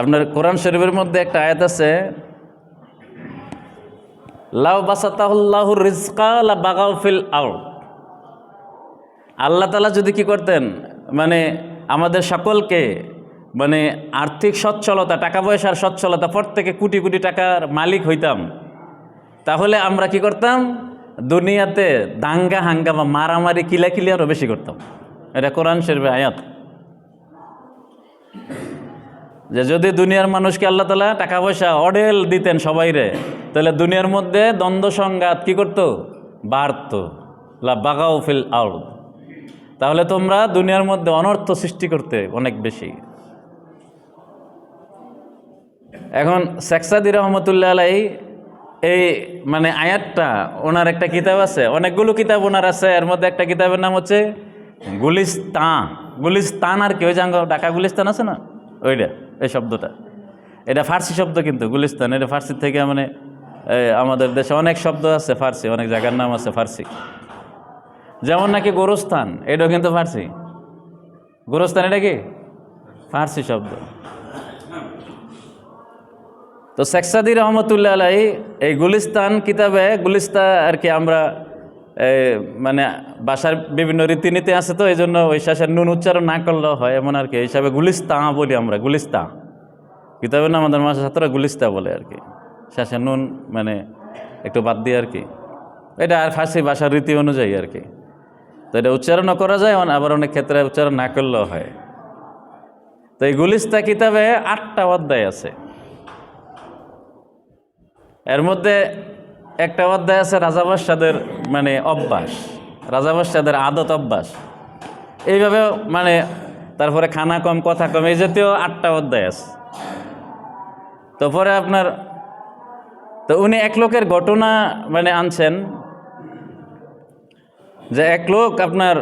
আপনার কোরআন শরীফের মধ্যে একটা আয়াত আছে, লাউ বাসাতাহুল্লাহ রিজকা লা বাগাও ফিল আউট আল্লাহ তালা যদি কি করতেন মানে আমাদের সকলকে মানে আর্থিক সচ্ছলতা, টাকা পয়সার সচ্ছলতা, প্রত্যেকে কোটি কোটি টাকার মালিক হইতাম, তাহলে আমরা কি করতাম? দুনিয়াতে দাঙ্গা, হাঙ্গামা, মারামারি, কিলাকিলি আরও বেশি করতাম। এটা কোরআন শরীফের আয়াত। যে যদি দুনিয়ার মানুষকে আল্লাহ তালা টাকা পয়সা, অডেল দিতেন সবাইরে, তাহলে দুনিয়ার মধ্যে দ্বন্দ্ব সংঘাত কি করতো? বাড়ত। লা বাগাও ফিল আউট তাহলে তোমরা দুনিয়ার মধ্যে অনর্থ সৃষ্টি করতে অনেক বেশি। এখন শেখসাদি রহমতুল্লাহ আলাই এই মানে আয়াতটা, ওনার একটা কিতাব আছে, অনেকগুলো কিতাব ওনার আছে, এর মধ্যে একটা কিতাবের নাম হচ্ছে গুলিস্তান। গুলিস্তান আর কি, ওই জাঙ্গ ঢাকা গুলিস্তান আছে না? ওইটা, এই শব্দটা। এটা ফার্সি শব্দ কিন্তু, গুলিস্তান। এটা ফার্সি থেকে মানে আমাদের দেশে অনেক শব্দ আছে ফার্সি, অনেক জায়গার নাম আছে ফার্সি। যেমন নাকি গোরস্থান, এটাও কিন্তু ফার্সি। গোরস্থান এটা কি? ফার্সি শব্দ। তো শেখসাদি রহমতুল্লাহ আলাই এই গুলিস্তান কিতাবে গুলিস্তা আর কি আমরা মানে বাসার বিভিন্ন রীতিনীতি আছে তো এই জন্য ওই শ্বাসের নুন উচ্চারণ না করলেও হয়, এমন আর কি। হিসাবে গুলিস্তা বলি আমরা, গুলিস্তা। কিতাবের না আমাদের মাসের ছাত্ররা গুলিস্তা বলে আর কি। শ্বাসের নুন মানে একটু বাদ দিয়ে আর কি। এটা আর ফার্সি ভাষার রীতি অনুযায়ী আর কি। তো এটা উচ্চারণও করা যায় আবার অনেক ক্ষেত্রে উচ্চারণ না করলেও হয়। তো এই গুলিস্তা কিতাবে আটটা অধ্যায় আছে। এর মধ্যে একটা অধ্যায় আছে রাজাবাসাদের মানে অভ্যাস। রাজাবাসাদের আদত অভ্যাস। এইভাবে মানে তারপরে খানা কম, কথা কম, এই জাতীয় আটটা অধ্যায় আছে। তো পরে আপনার, তো উনি এক লোকের ঘটনা মানে আনছেন যে এক লোক আপনার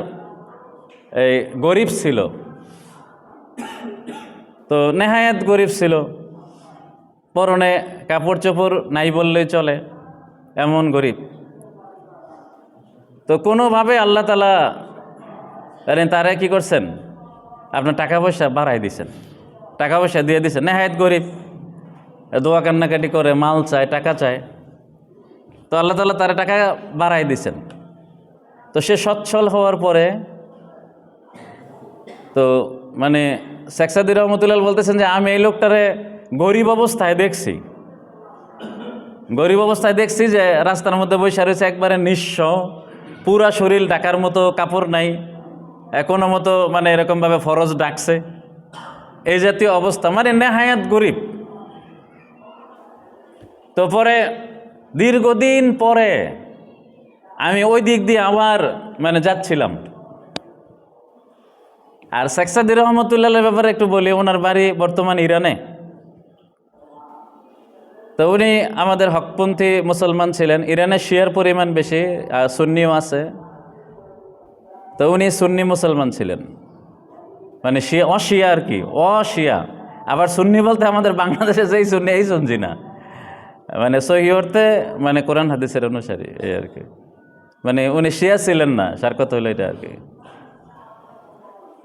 এই গরিব ছিল। তো নেহায়াত গরিব ছিল। পরনে কাপড় চোপড় নাই বললেই চলে। এমন গরিব। তো কোনোভাবে আল্লাহ তালা আরে তারা কি করছেন? আপনার টাকা পয়সা বাড়াই দিছেন। টাকা পয়সা দিয়ে দিছেন। নেহায়ত গরিব। দোয়া কান্নাকাটি করে, মাল চায়, টাকা চায়। তো আল্লাহ তালা তারা টাকা বাড়াই দিছেন। তো সে সচ্ছল হওয়ার পরে তো মানে শেখসাদি রহমতুল্লাহ বলতেছেন যে, আমি এই লোকটারে গরিব অবস্থায় দেখছি। গরিব অবস্থায় দেখছি যে রাস্তার মধ্যে বসে রয়েছে একবারে নিঃস্ব পুরা শরীর ডাকার মতো কাপড় নাই এ, কোনো মতো মানে এরকমভাবে ফরজ ডাকছে। এই জাতীয় অবস্থা মানে নেহায়াত গরিব। তো পরে দীর্ঘদিন পরে আমি ওই দিক দিয়ে আবার মানে যাচ্ছিলাম। আর শেখসাদি রহমতুল্লাহ ব্যাপারে একটু বলি ওনার বাড়ি বর্তমান ইরানে। তো উনি আমাদের হকপন্থী মুসলমান ছিলেন। ইরানে শিয়ার পরিমাণ বেশি সুন্নিও আছে। তো উনি সুন্নি মুসলমান ছিলেন। মানে শিয়া অশিয়া আর কি, অশিয়া। আবার সুন্নি বলতে আমাদের বাংলাদেশে যেই সুন্নি, এই শুনছি না। মানে সহি অর্থে মানে কোরআন হাদিসের অনুসারী, এই আর কি। মানে উনি শিয়া ছিলেন না, সার কথা হলো এটা আর কি।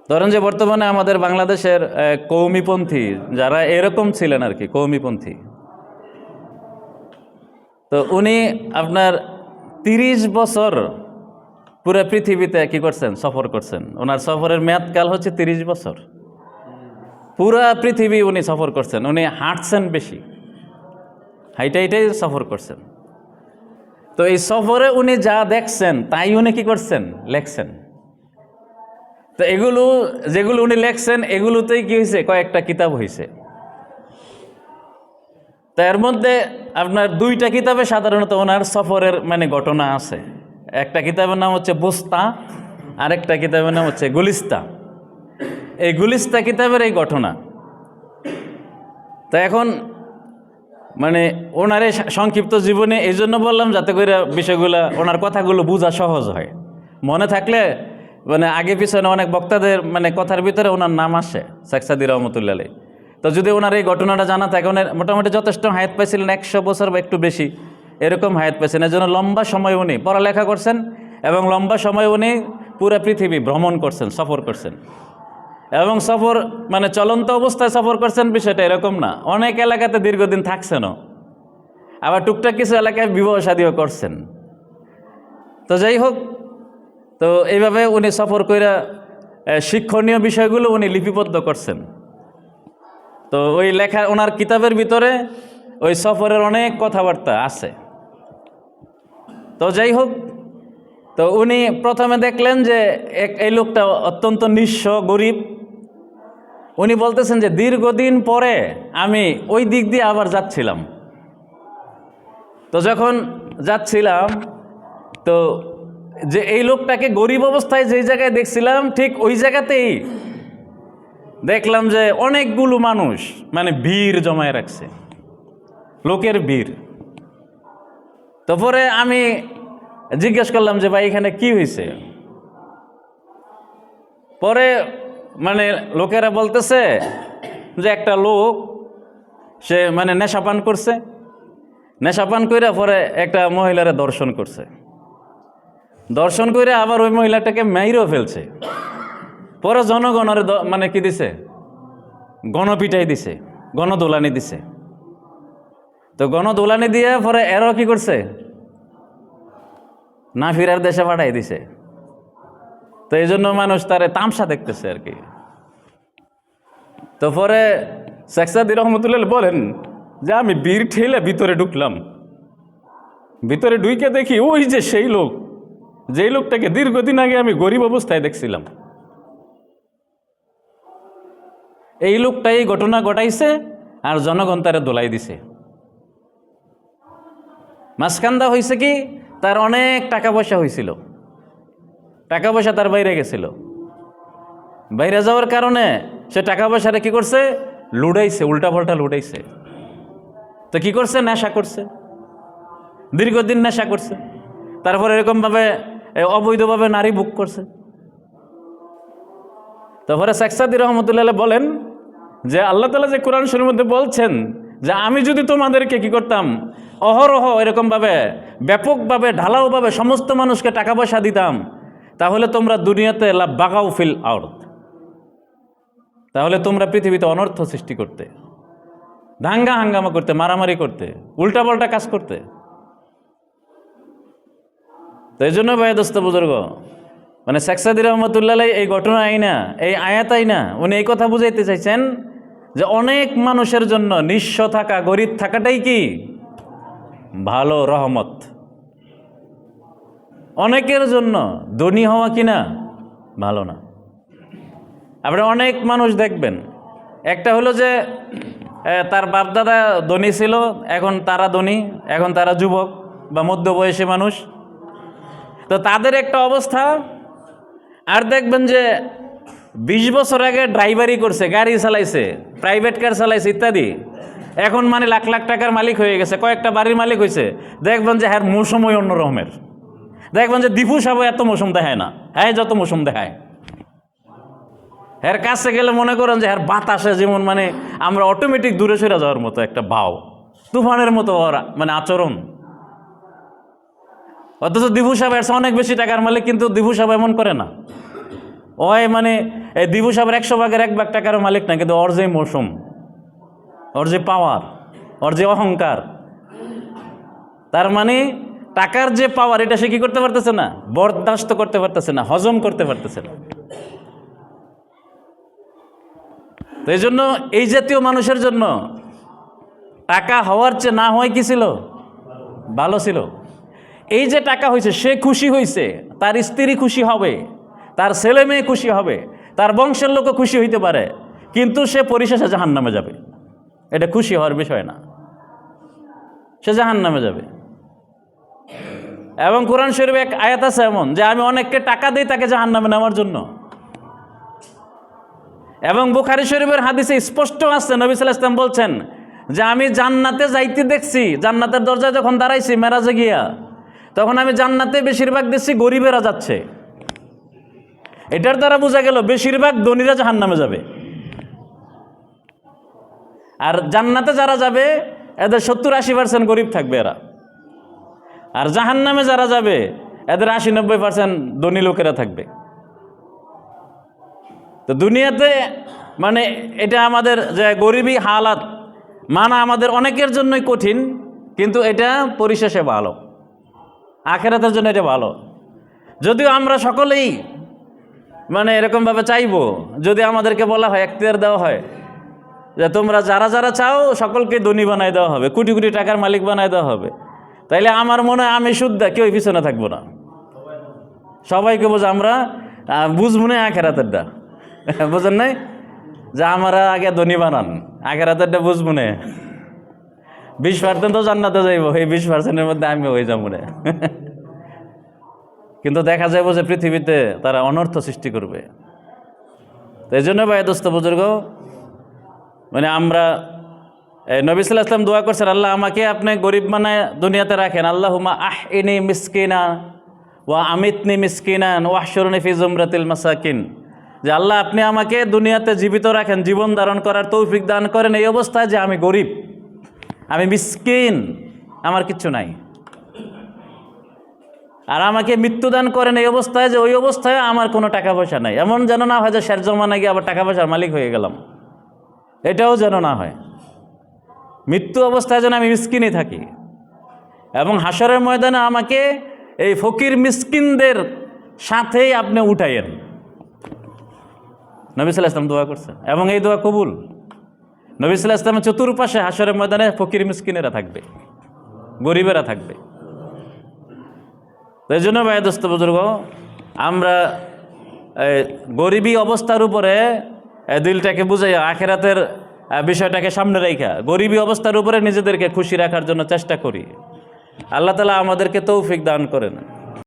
ধরেন যে বর্তমানে আমাদের বাংলাদেশের কৌমিপন্থী যারা এরকম ছিলেন আর কি কৌমিপন্থী তো উনি আপনার তিরিশ বছর পুরো পৃথিবীতে কি করছেন? সফর করছেন। ওনার সফরের মেয়াদকাল হচ্ছে তিরিশ বছর। পুরা পৃথিবী উনি সফর করছেন। উনি হাঁটছেন বেশি। হাইটা হাইটাই সফর করছেন। তো এই সফরে উনি যা দেখছেন, তাই উনি কি করছেন? লেখছেন। তো এগুলো, যেগুলো উনি লেখছেন, এগুলোতেই কি হয়েছে কয়েকটা কিতাব হয়েছে তো এর মধ্যে আপনার দুইটা কিতাবে সাধারণত ওনার সফরের মানে ঘটনা আছে। একটা কিতাবের নাম হচ্ছে বুস্তা, আরেকটা কিতাবের নাম হচ্ছে গুলিস্তা। এই গুলিস্তা কিতাবের এই ঘটনা। তা এখন মানে ওনার এই সংক্ষিপ্ত জীবনে এই জন্য বললাম যাতে করে বিষয়গুলো, ওনার কথাগুলো বোঝা সহজ হয়। মনে থাকলে মানে আগে পিছনে অনেক বক্তাদের মানে কথার ভিতরে ওনার নাম আসে শেখসাদি রহমতুল্লাহ। তো যদি ওনার এই ঘটনাটা জানা থাকে, ওনার মোটামুটি যথেষ্ট হায়াত পাইছিলেন, একশো বছর বা একটু বেশি, এরকম হায়াত পাইছেন। এর জন্য লম্বা সময় উনি পড়ালেখা করছেন এবং লম্বা সময় উনি পুরো পৃথিবী ভ্রমণ করছেন, সফর করছেন। এবং সফর মানে চলন্ত অবস্থায় সফর করছেন বিষয়টা এরকম না। অনেক এলাকাতে দীর্ঘদিন থাকছেনও। আবার টুকটাক কিছু এলাকায় বিবাহ শাদীও করছেন। তো যাই হোক, তো এইভাবে উনি সফর করে শিক্ষণীয় বিষয়গুলো উনি লিপিবদ্ধ করছেন। তো ওই লেখা, ওনার কিতাবের ভিতরে ওই সফরের অনেক কথাবার্তা আছে। তো যাই হোক, তো উনি প্রথমে দেখলেন যে এক- এই লোকটা অত্যন্ত নিঃস্ব, গরিব। উনি বলতেছেন যে, দীর্ঘদিন পরে আমি ওই দিক দিয়ে আবার যাচ্ছিলাম। তো যখন যাচ্ছিলাম, তো যে এই লোকটাকে গরিব অবস্থায় যেই জায়গায় দেখছিলাম, ঠিক ওই জায়গাতেই দেখলাম যে অনেকগুলো মানুষ মানে ভিড় জমায় রাখছে। লোকের ভিড়। তো পরে আমি জিজ্ঞেস করলাম যে, ভাই, এখানে কি হয়েছে পরে মানে লোকেরা বলতেছে যে, একটা লোক, সে মানে নেশাপান করছে। নেশাপান করে পরে একটা মহিলারে দর্শন করছে। দর্শন করে আবার ওই মহিলাটাকে মেয়েরও ফেলছে। পরে জনগণের মানে কি দিছে? গণপিটাই দিছে, গণদোলানি দিছে। তো গণদোলানি দিয়ে পরে এরও কি করছে? না ফিরার দেশে পাঠাই দিছে। তো এই জন্য মানুষ তারে তামসা দেখতেছে আর কি। তো পরে শেখসাদি রহমতুল্লাহ বলেন যে আমি বীর ঠেলে ভিতরে ঢুকলাম। ভিতরে ঢুকে দেখি ওই যে সেই লোক, যেই লোকটাকে দীর্ঘদিন আগে আমি গরিব অবস্থায় দেখছিলাম। এই লোকটা এই ঘটনা ঘটাইছে আর জনগণ তারে দোলাই দিছে। মাঝখান্দা হয়েছে কি, তার অনেক টাকা পয়সা হয়েছিল টাকা পয়সা তার বাইরে গেছিল। বাইরে যাওয়ার কারণে সে টাকা পয়সাটা কি করছে লুডাইছে উল্টা পাল্টা লুডাইছে তো কি করছে? নেশা করছে। দীর্ঘদিন নেশা করছে। তারপর এরকমভাবে অবৈধভাবে নারী বুক করছে। তারপরে শেখসাদি রহমতুল্লাহ বলেন যে আল্লাহ তালা যে কোরআন শরীর মধ্যে বলছেন যে আমি যদি তোমাদেরকে কি করতাম? অহরহ এরকমভাবে, ব্যাপকভাবে, ঢালাওভাবে সমস্ত মানুষকে টাকা পয়সা দিতাম, তাহলে তোমরা দুনিয়াতে লাভ বাগাও ফিল আউট তাহলে তোমরা পৃথিবীতে অনর্থ সৃষ্টি করতে দাঙ্গা হাঙ্গামা করতে, মারামারি করতে, উল্টাপাল্টা কাজ করতে। তো এই জন্য ভাই দোস্ত বুজুর্গ মানে শেখসাদি রহমতুল্লাহ এই ঘটনা আইনা, এই আয়াত আইনা, উনি এই কথা বুঝাইতে চাইছেন যে অনেক মানুষের জন্য নিঃস্ব থাকা, গরিব থাকাটাই কি? ভালো রহমত। অনেকের জন্য ধনী হওয়া কি না ভালো না। আপনি অনেক মানুষ দেখবেন। একটা হলো যে তার বাপদাদা ধনী ছিল, এখন তারা ধনী, এখন তারা যুবক বা মধ্যবয়সী মানুষ। তো তাদের একটা অবস্থা আর দেখবেন যে বিশ বছর আগে ড্রাইভারি করছে, গাড়ি চালাইছে প্রাইভেট কার চালাইছে ইত্যাদি। এখন মানে লাখ লাখ টাকার মালিক হয়ে গেছে, কয়েকটা বাড়ির মালিক হয়েছে। দেখবেন যে হ্যাঁ মৌসুমই অন্য রকমের। দেখবেন যে দীপু সাহেব এত মৌসুম দেখায় না হ্যাঁ যত মৌসুম দেখায়। এর কাছে গেলে মনে করেন যে এর বাতাসে যেমন মানে আমরা অটোমেটিক দূরে সরে যাওয়ার মতো একটা ভাও। তুফানের মতো মানে আচরণ। অথচ দিবু সাহেব অনেক বেশি টাকার মালিক, কিন্তু দিবু সাহেব এমন করে না। ওই মানে এই দিবু সাহেবের একশো ভাগের এক ভাগ টাকার মালিক না, কিন্তু ওর মৌসুম, ওর যে পাওয়ার ওর যে অহংকার, তার মানে টাকার যে পাওয়ার এটা সে কি করতে পারতেছে না? বরদাস্ত করতে পারতেছে না, হজম করতে পারতেছে না। তো এই জন্য এই জাতীয় মানুষের জন্য টাকা হওয়ার চেয়ে না হয় কি ছিল? ভালো ছিল। এই যে টাকা হয়েছে, সে খুশি হয়েছে, তার স্ত্রী খুশি হবে, তার ছেলে মেয়ে খুশি হবে, তার বংশের লোকও খুশি হইতে পারে, কিন্তু সে পরিশেষে জাহান নামে যাবে। এটা খুশি হওয়ার বিষয় না। সে জাহান নামে যাবে। এবং কোরআন শরীফ এক আয়াত আছে এমন, যে আমি অনেককে টাকা দিই তাকে জাহান নামে নেওয়ার জন্য। এবং বুখারি শরীফের হাদিসে স্পষ্ট আছে, নবী সাল্লাহ ইসলাম বলছেন যে আমি জান্নাতে যাইতে দেখছি, জান্নাতের দরজায় যখন দাঁড়াইছি, মেরাজে গিয়া তখন আমি জান্নাতে বেশিরভাগ দেখছি গরিবেরা যাচ্ছে। এটার দ্বারা বোঝা গেল বেশিরভাগ ধনীরা জাহান নামে যাবে। আর জান্নাতে যারা যাবে, এদের সত্তর আশি পার্সেন্ট গরিব থাকবে এরা। আর জাহান নামে যারা যাবে, এদের আশি নব্বই পার্সেন্ট ধনী লোকেরা থাকবে। তো দুনিয়াতে মানে এটা আমাদের যে গরিবী হালাত মানা আমাদের অনেকের জন্যই কঠিন, কিন্তু এটা পরিশেষে ভালো। আখেরাতের জন্য এটা ভালো। যদিও আমরা সকলেই মানে এরকমভাবে চাইব, যদি আমাদেরকে বলা হয়, এখতিয়ার দেওয়া হয়, যে তোমরা যারা যারা চাও, সকলকে ধনী বানাই দেওয়া হবে, কোটি কোটি টাকার মালিক বানাই দেওয়া হবে। তাইলে আমার মনে হয় আমি শুদ্ধা কেউ পিছনে থাকব না। সবাইকে বোঝা, আমরা বুঝব না আখেরাতেরটা। বোঝেন নাই? যে আমরা আগে ধনী বানান, আখেরাতেরটা বুঝব না বিশ পার্সেন্ট তো জান্নাতে যাইব, এই বিশ পার্সেন্টের মধ্যে আমি হয়ে যাব না কিন্তু দেখা যাবে যে পৃথিবীতে তারা অনর্থ সৃষ্টি করবে। এই জন্য ভাই দোস্ত, বুজুর্গ মানে আমরা নবী সাল্লাহ ইসলাম দোয়া করছেন, আল্লাহ আমাকে আপনি গরিব বানায় দুনিয়াতে রাখেন। আল্লাহ হুমা আহ ইনি মিসকিনা ওয়া আমিতনি মিসকিনান ফি জুমরাতিল মাসাকিন। যে আল্লাহ আপনি আমাকে দুনিয়াতে জীবিত রাখেন, জীবন ধারণ করার তৌফিক দান করেন, এই অবস্থায় যে আমি গরিব। আমি মিসকিন, আমার কিচ্ছু নাই। আর আমাকে মৃত্যুদান করেন এই অবস্থায় যে ওই অবস্থায় আমার কোনো টাকা পয়সা নাই। এমন যেন না হয় যে শের জমানা গিয়ে আবার টাকা পয়সার মালিক হয়ে গেলাম। এটাও যেন না হয়। মৃত্যু অবস্থায় যেন আমি মিসকিনই থাকি। এবং হাসরের ময়দানে আমাকে এই ফকির মিসকিনদের সাথেই আপনি উঠাইয়েন নবী সাল্লাহ ইসলাম দোয়া করছে এবং এই দোয়া কবুল। নবী সাল্লাহ ইসলামের চতুর্পাশে হাসরের ময়দানে ফকির মিসকিনেরা থাকবে, গরিবেরা থাকবে। এই জন্য ভাই দোস্ত বুজুর্গ, আমরা গরিবী অবস্থার উপরে দিলটাকে বুঝাই, আখেরাতের বিষয়টাকে সামনে রেখা, গরিবী অবস্থার উপরে নিজেদেরকে খুশি রাখার জন্য চেষ্টা করি। আল্লাহ তালা আমাদেরকে তৌফিক দান করেন।